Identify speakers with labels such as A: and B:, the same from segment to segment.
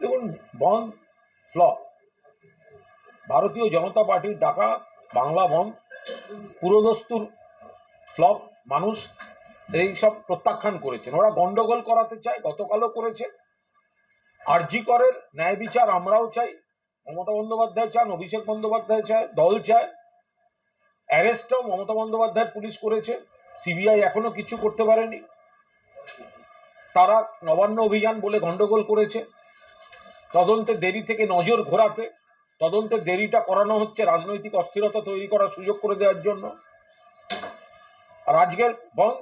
A: দেখুন, বন ফ্লপ। ভারতীয় জনতা পার্টির ডাকা বাংলা বন, পুরোদস্তুর ফ্লপ মানুষ এই সব প্রত্যাখ্যান করেছেন। ওরা গন্ডগোল করাতে চায়, গতকালও করেছে। আরজি করের ন্যায় বিচার আমরাও চাই, মমতা বন্দ্যোপাধ্যায় চান, অভিষেক বন্দ্যোপাধ্যায় চায়, দল চায়। অ্যারেস্টও মমতা বন্দ্যোপাধ্যায় পুলিশ করেছে, সিবিআই এখনও কিছু করতে পারেনি। তারা নবান্ন অভিযান বলে গন্ডগোল করেছে। তদন্তে দেরি থেকে নজর ঘোরাতে, তদন্তে দেরিটা করানো হচ্ছে রাজনৈতিক অস্থিরতা তৈরি করার সুযোগ করে দেওয়ার জন্য। আর আজকের বন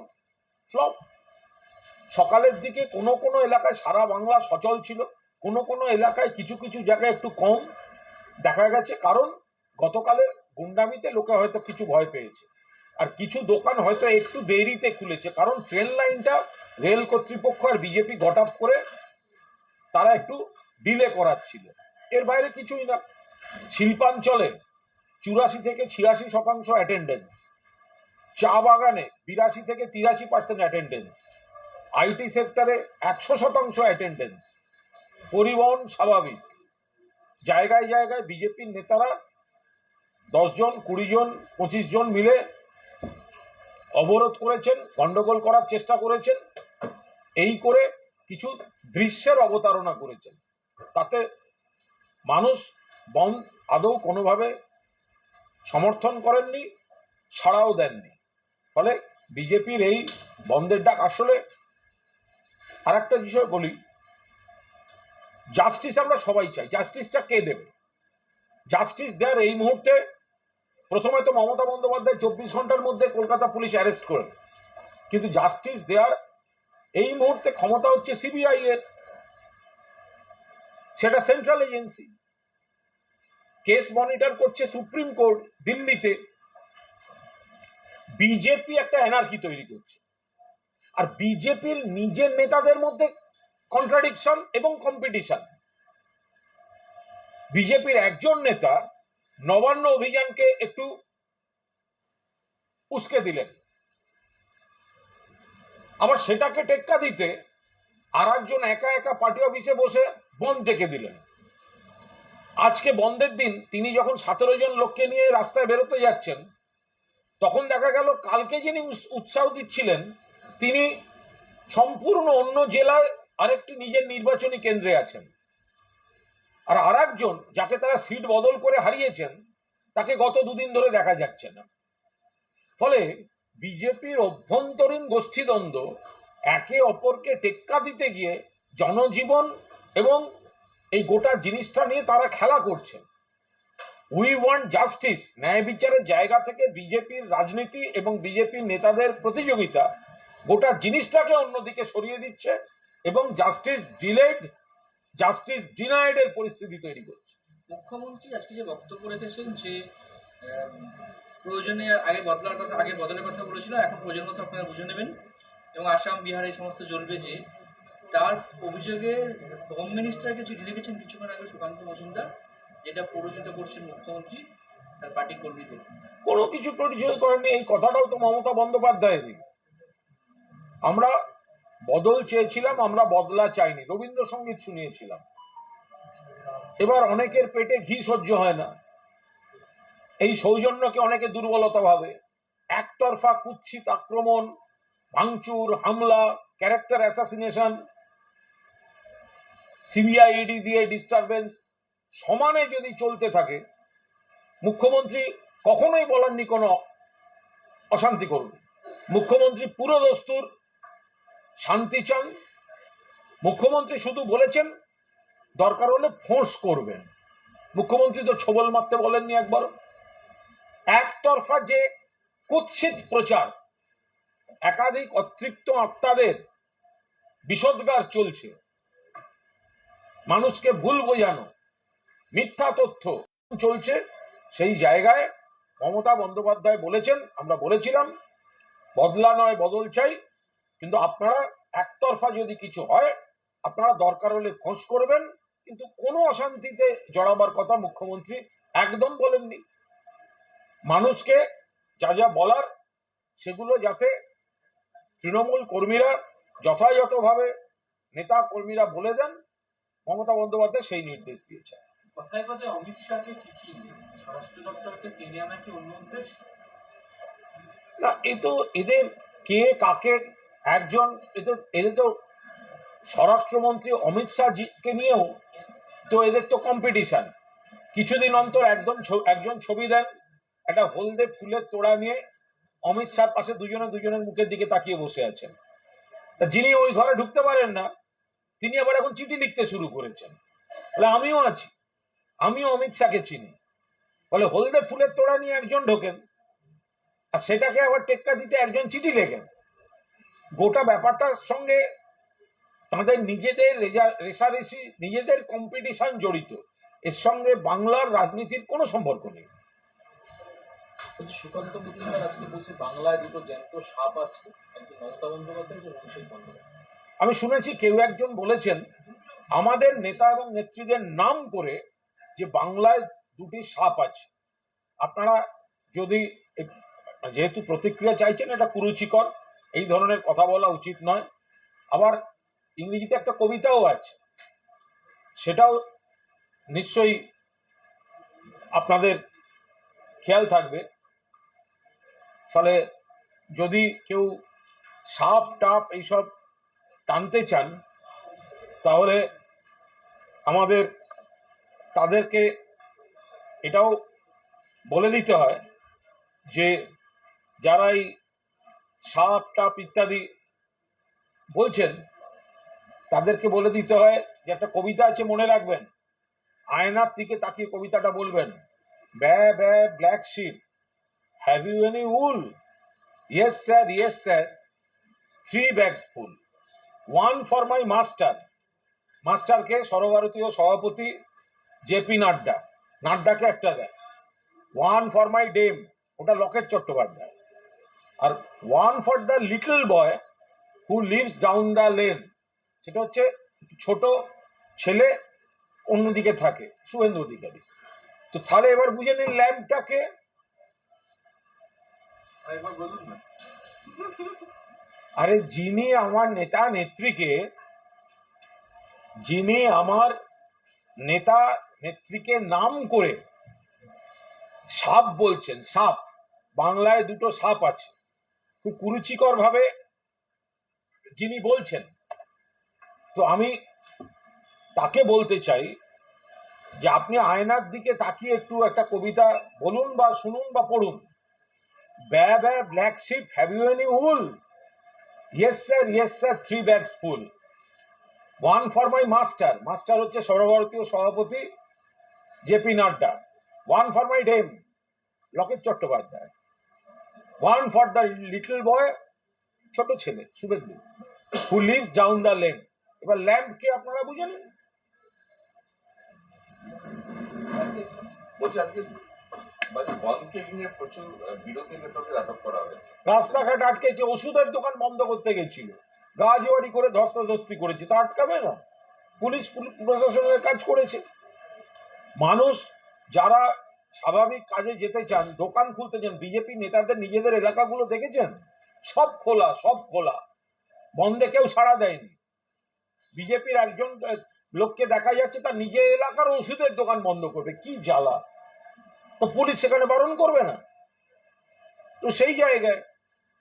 A: ফ্লপ, সকালের দিকে কোনো কোনো এলাকায় সারা বাংলা সচল ছিল, কোনো কোনো এলাকায় কিছু কিছু জায়গায় একটু কম দেখা গেছে, কারণ গতকালের গুন্ডামিতে লোকে হয়তো কিছু ভয় পেয়েছে। আর কিছু দোকান হয়তো একটু দেরিতে খুলেছে, কারণ ট্রেন লাইনটা রেল কর্তৃপক্ষ আর বিজেপি গট আপ করে তারা একটু ডিলে করাচ্ছিল। এর বাইরে কিছুই না। শিল্পাঞ্চলে চুরাশি থেকে ছিয়াশি শতাংশ অ্যাটেন্ডেন্স চা বাগানে বিরাশি থেকে তিরাশি পার্সেন্ট অ্যাটেন্ডেন্স আইটি সেক্টরে একশো শতাংশ অ্যাটেন্ডেন্স পরিবহন স্বাভাবিক। জায়গায় জায়গায় বিজেপির নেতারা দশজন কুড়ি জন, পঁচিশ জন মিলে অবরোধ করেছেন, গন্ডগোল করার চেষ্টা করেছেন। এই করে কিছু দৃশ্যের অবতারণা করেছেন। তাতে মানুষ বন্ধ আদৌ কোনোভাবে সমর্থন করেননি, সাড়াও দেননি। ফলে বিজেপির এই বন্ধের ডাক আসলে আর একটা বিষয় বলি জাস্টিস আমরা সবাই চাই। জাস্টিসটা কে দেবে? জাস্টিস দেওয়ার এই মুহূর্তে প্রথমে তো মমতা বন্দ্যোপাধ্যায় চব্বিশ ঘণ্টার মধ্যে কলকাতা পুলিশ অ্যারেস্ট করেন। কিন্তু জাস্টিস দেওয়ার এই মুহূর্তে ক্ষমতা হচ্ছে সিবিআই এর। সেটা সেন্ট্রাল এজেন্সি কেস মনিটর করছে সুপ্রিম কোর্ট দিল্লিতে। বিজেপি একটা এনার্কি তৈরি করছে। আর বিজেপির নিজের নেতাদের মধ্যে কন্ট্রাডিকশন এবং কম্পিটিশন বিজেপির একজন নেতা নবান্ন অভিযানকে একটু উস্কে দিলেন। আবার সেটাকে টেক্কা দিতে আর একজন একা একা পার্টি অফিসে বসে বন্ধ ডেকে দিলেন। আজকে বন্ধের দিন তিনি যখন সতেরো জন লোককে নিয়ে রাস্তায় বেরোতে যাচ্ছেন, তখন দেখা গেল কালকে যিনি উৎসাহ দিচ্ছিলেন, তিনি সম্পূর্ণ অন্য জেলায় আরেকটি নিজের নির্বাচনী কেন্দ্রে আছেন। আর আরেকজন যাকে তারা সিট বদল করে হারিয়েছেন, তাকে গত দুদিন ধরে দেখা যাচ্ছে না। ফলে বিজেপির অভ্যন্তরীণ গোষ্ঠীদ্বন্দ্ব একে অপরকে টেক্কা দিতে গিয়ে জনজীবন এবং এই গোটা জিনিসটা নিয়ে তারা খেলা করছেন। উই ওয়ান্ট জাস্টিস ন্যায় বিচারের জায়গা থেকে বিজেপির রাজনীতি এবং বিজেপির নেতাদের প্রতিযোগিতা গোটা জিনিসটাকে অন্যদিকে সরিয়ে দিচ্ছে এবং জাস্টিস ডিলেড জাস্টিস ডিনাইড এর পরিস্থিতি তৈরি করছে।
B: মুখ্যমন্ত্রী আজকে যে বক্তব্য রেখেছেন যে প্রয়োজনে আগে বদলার কথা, আগে বদলের কথা বলেছিল, এখন প্রয়োজন মতো আপনারা বুঝে নেবেন। এবং আসাম, বিহার এই সমস্ত জ্বলবে যে তার অভিযোগে হোম মিনিস্টারকে চিঠি লিখেছেন কিছুক্ষণ আগে সুকান্ত মজুমদার, যেটা প্ররোচিত করছেন মুখ্যমন্ত্রী, তার পার্টি কর্মীদের।
A: কোনো কিছু পরিচয় করেনি এই কথাটাও তো মমতা বন্দ্যোপাধ্যায়েরই আমরা বদল চেয়েছিলাম, আমরা বদলা চাইনি, রবীন্দ্রসঙ্গীত শুনিয়েছিলাম। এবার অনেকের পেটে ঘি সহ্য হয় না। এই সৌজন্যকে অনেকে দুর্বলতা ভাবে। একতরফা কুৎসিত আক্রমণ, ভাঙচুর, হামলা, ক্যারেক্টার অ্যাসাসিনেশন সিবিআইডি দিয়ে ডিস্টারবেন্স সমানে যদি চলতে থাকে, মুখ্যমন্ত্রী কখনোই বলেননি কোনো অশান্তি করুন। মুখ্যমন্ত্রী পুরো দস্তুর, শান্তি চান। মুখ্যমন্ত্রী শুধু বলেছেন, দরকার হলে ফোঁস করবেন। মুখ্যমন্ত্রী তো ছবল মারতে বলেননি একবার একতরফা যে কুৎসিত প্রচার, একাধিক অতৃপ্ত আত্মাদের বিষদগার চলছে। মানুষকে ভুল বোঝানো, মিথ্যা তথ্য চলছে, সেই জায়গায় মমতা বন্দ্যোপাধ্যায় বলেছেন, আমরা বলেছিলাম, বদলা নয়, বদল চাই, কিন্তু আপনারা একতরফা যদি কিছু হয়, আপনারা দরকার হলে ফোঁস করবেন, কিন্তু কোনো অশান্তিতে জড়াবার কথা মুখ্যমন্ত্রী একদম বলেননি। মানুষকে যা যা বলার, সেগুলো যাতে তৃণমূল কর্মীরা যথাযথভাবে নেতা কর্মীরা বলে দেন মমতা বন্দ্যোপাধ্যায় সেই নির্দেশ দিয়েছেন।
C: কথায় কথায় অমিত শাহকে চিঠি স্বরাষ্ট্র দপ্তরকে টেনে আনা কি অন্য উদ্দেশ্য?
A: না এ তো এদের কে কাকে একজন এদের এদের তো স্বরাষ্ট্রমন্ত্রী অমিত শাহকে নিয়েও তো এদের তো কম্পিটিশন কিছুদিন অন্তর একদম একজন ছবি দেন একটা হলদে ফুলের তোড়া নিয়ে অমিত শাহর পাশে দুজনে দুজনের মুখের দিকে তাকিয়ে বসে আছেন। তা যিনি ওই ঘরে ঢুকতে পারেন না তিনি আবার এখন চিঠি লিখতে শুরু করেছেন। বলে, আমিও আছি। আমিও অমিত শাহকে চিনি। বলে, হলদে ফুলের তোড়া নিয়ে একজন ঢোকেন, আর সেটাকে আবার টেক্কা দিতে একজন চিঠি লেখেন। গোটা ব্যাপারটার সঙ্গে তাদের নিজেদের রেষারেষি নিজেদের কম্পিটিশন জড়িত। এর সঙ্গে বাংলার রাজনীতির কোনো সম্পর্ক নেই।
D: সুকান্ত বাংলায় দুটো জ্যান্ত সাপ আছে, একজন মমতা বন্দ্যোপাধ্যায়, একজন অভিষেক বন্দ্যোপাধ্যায়।
A: আমি শুনেছি কেউ একজন বলেছেন, আমাদের নেতা এবং নেত্রীদের নাম করে যে বাংলায় দুটি সাপ আছে। আপনারা যদি যেহেতু প্রতিক্রিয়া চাইছেন, এটা কুরুচিকর, এই ধরনের কথা বলা উচিত নয়। আবার ইংরেজিতে একটা কবিতাও আছে, সেটাও নিশ্চয়ই আপনাদের খেয়াল থাকবে। ফলে যদি কেউ সাপ, টাপ এইসব টানতে চান, তাহলে আমাদের তাদেরকে এটাও বলে দিতে হয় যে যারা এই সাপ, টাপ ইত্যাদি বলছেন, তাদেরকে বলে দিতে হয় যে একটা কবিতা আছে মনে রাখবেন, আয়নার দিকে তাকিয়ে কবিতাটা বলবেন। Baa baa, black sheep have you any wool yes sir yes sir three bags full one for my master মাস্টারকে সর্বভারতীয় সভাপতি জেপি নাড্ডা। নাড্ডাকে একটা দেয়। ওয়ান ফর মাই ডেম ওটা লকেট চট্টোপাধ্যায়। আর one for the little boy who lives down the lane সেটা হচ্ছে ছোট ছেলে অন্যদিকে থাকে, শুভেন্দু অধিকারী। তো তাহলে এবার বুঝে নিন ল্যাম্পটাকে। আরে যিনি আমার নেতা নেত্রীকে, যিনি আমার নেতা নেত্রীকে নাম করে সাপ বলছেন, সাপ, বাংলায় দুটো সাপ আছে, খুব কুরুচিকর ভাবে যিনি বলছেন। তো আমি তাকে বলতে চাই যে আপনি আয়নার দিকে তাকিয়ে একটু একটা কবিতা বলুন বা শুনুন বা পড়ুন। Baa baa, black sheep have you any wool yes sir yes sir three bags full one for my master master হচ্ছে সর্বভারতীয় সভাপতি JP Nadda. One for my dame Locket Chattopadhyay. One for the little boy ছোট ছেলে, Suvendu who live down the lane এবার ল্যাম্পকে আপনারা বুঝে রাস্তাঘাট আটকেছে, ওষুধের দোকান বন্ধ করতে গেছিল। গা জোয়ারি করে ধস্তাধস্তি করেছে, তা আটকাবে না। পুলিশ প্রশাসনের কাজ করেছে। মানুষ যারা স্বাভাবিক কাজে যেতে চান, দোকান খুলতে চান, বিজেপি নেতাদের নিজেদের এলাকাগুলো দেখেছেন? সব খোলা সব খোলা। বন্ধে কেউ সাড়া দেয়নি। বিজেপির একজন লোককে দেখা যাচ্ছে, তার নিজের এলাকার ওষুধের দোকান বন্ধ করবে। কি জ্বালা? তো পুলিশ সেখানে বারণ করবে না। তো সেই জায়গায়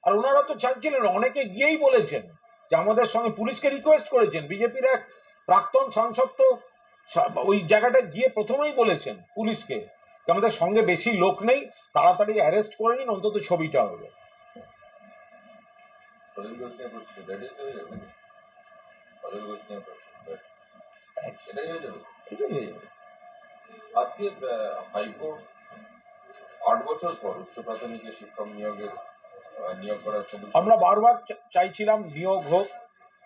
A: আর ওনারা তো চাইছিলেন অনেকে গিয়েই বলেছেন যে আমাদের সঙ্গে পুলিশকে রিকোয়েস্ট করেছেন। বিজেপির এক প্রাক্তন সাংসদ তো ওই জায়গাটা গিয়ে প্রথমেই বলেছেন পুলিশকে যে আমাদের সঙ্গে বেশি লোক নেই তাড়াতাড়ি অ্যারেস্ট করে নিন অন্তত ছবিটা হবে।
E: আজকে হাইকোর্ট আট বছর পর উচ্চ প্রাথমিকের শিক্ষক নিয়োগের নিয়োগ করার
A: আমরা বারবার চাইছিলাম নিয়োগ হোক।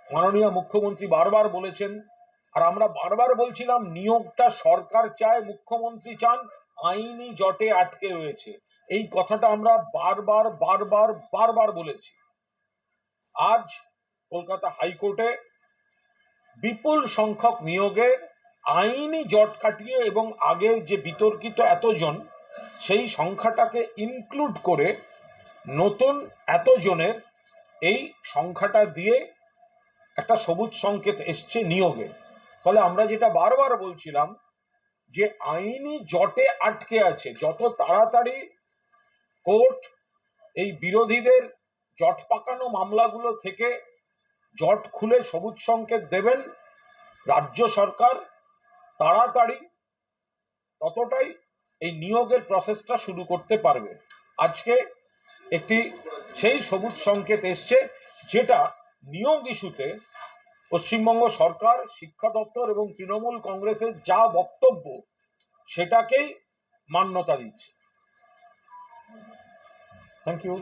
A: মাননীয় মুখ্যমন্ত্রী বারবার বলেছেন, আর আমরা বারবার বলছিলাম নিয়োগটা সরকার চায়, মুখ্যমন্ত্রী চান, আইনি জটে আটকে রয়েছে। এই কথাটা আমরা বারবার বারবার বারবার বলেছি। আজ কলকাতা হাইকোর্টে বিপুল সংখ্যক নিয়োগের আইনি জট কাটিয়ে এবং আগের যে বিতর্কিত এতজন সেই সংখ্যাটাকে ইনক্লুড করে নতুন এতজনের এই সংখ্যাটা দিয়ে একটা সবুজ সংকেত এসছে নিয়োগে। ফলে আমরা যেটা বারবার বলছিলাম যে আইনি জটে আটকে আছে, যত তাড়াতাড়ি কোর্ট এই বিরোধীদের জট পাকানো মামলাগুলো থেকে জট খুলে সবুজ সংকেত দেবেন, রাজ্য সরকার তাড়াতাড়ি ততটাই এই নিয়োগের প্রসেসটা শুরু করতে পারবে। আজকে একটি সেই সবুজ সংকেত এসছে, যেটা নিয়োগ ইস্যুতে পশ্চিমবঙ্গ সরকার, শিক্ষা দপ্তর এবং তৃণমূল কংগ্রেসের যা বক্তব্য, সেটাকেই মান্যতা দিচ্ছে। Thank you